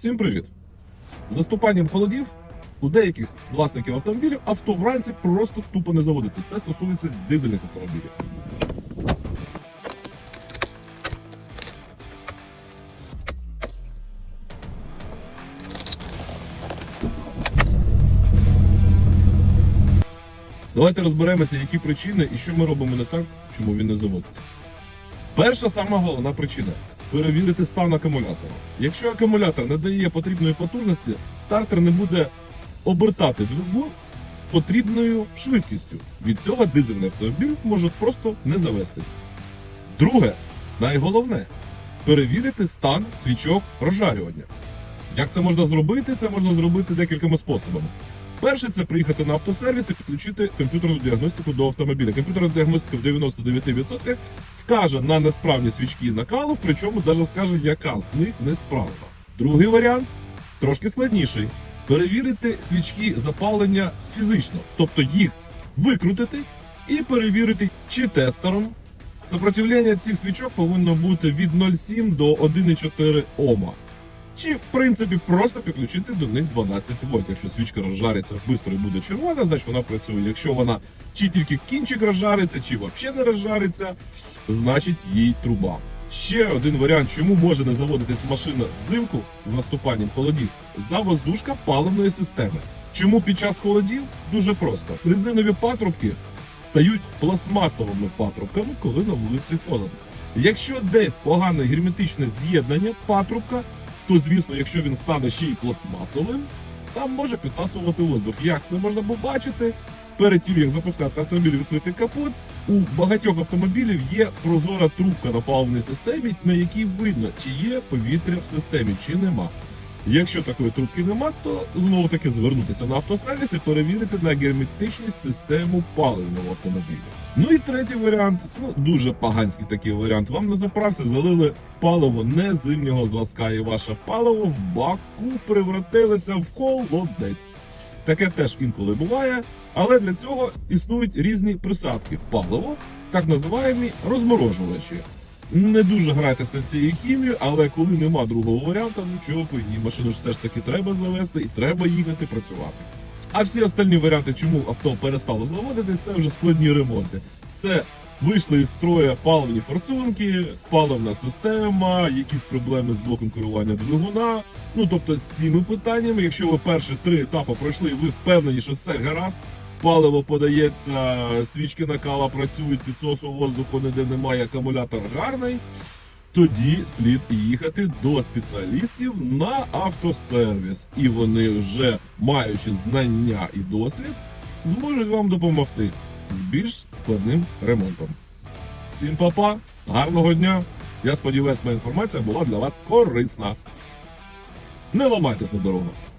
Всім привіт! З наступанням холодів у деяких власників автомобілів авто вранці просто тупо не заводиться. Це стосується дизельних автомобілів. Давайте розберемося, які причини і що ми робимо не так, чому він не заводиться. Перша сама головна причина перевірити стан акумулятора. Якщо акумулятор не дає потрібної потужності, стартер не буде обертати двигун з потрібною швидкістю. Від цього дизельний автомобіль може просто не завестись. Друге, найголовне перевірити стан свічок розжарювання. Як це можна зробити? Це можна зробити декількома способами. Перше це приїхати на автосервіс і підключити комп'ютерну діагностику до автомобіля. Комп'ютерна діагностика в 99% вкаже на несправні свічки накалу, причому навіть скаже, яка з них несправна. Другий варіант трошки складніший. Перевірити свічки запалення фізично, тобто їх викрутити і перевірити, чи тестером сопротивлення цих свічок повинно бути від 0,7 до 1,4 Ома. Чи, в принципі, просто підключити до них 12 вольт. Якщо свічка розжариться швидко і буде червона, значить вона працює. Якщо вона чи тільки кінчик розжариться, чи взагалі не розжариться, значить їй труба. Ще один варіант, чому може не заводитись машина взимку з наступанням холодів, завоздушка паливної системи. Чому під час холодів? Дуже просто. Резинові патрубки стають пластмасовими патрубками, коли на вулиці холодно. Якщо десь погане герметичне з'єднання патрубка, то звісно, якщо він стане ще й пластмасовим, там може підсасувати воздух. Як це можна побачити? Перед тим як запускати автомобіль, відкрити капот, у багатьох автомобілів є прозора трубка на паливній системі, на якій видно, чи є повітря в системі, чи нема. Якщо такої трубки нема, то знову таки звернутися на автосервіс і перевірити на герметичність систему паливного автомобіля. Ну і третій варіант, ну дуже поганський такий варіант. Вам на заправці залили паливо не зимнього зразка, і ваше паливо в баку превратилося в холодець. Таке теж інколи буває, але для цього існують різні присадки в паливо, так називаємо розморожувачі. Не дуже грайтеся цією хімією, але коли нема другого варіанту, ну чого б і ні, машину ж все ж таки треба завести і треба їхати працювати. А всі остальні варіанти, чому авто перестало заводитись, це вже складні ремонти. Це вийшли із строя паливні форсунки, паливна система, якісь проблеми з блоком керування двигуна. Ну тобто з цими питаннями, якщо ви перші три етапи пройшли, ви впевнені, що все гаразд, паливо подається, свічки накала працюють, підсосу воздуху ніде немає, акумулятор гарний. Тоді слід їхати до спеціалістів на автосервіс, і вони вже маючи знання і досвід, зможуть вам допомогти з більш складним ремонтом. Всім папа, гарного дня! Я сподіваюся, моя інформація була для вас корисна. Не ламайтесь на дорогах.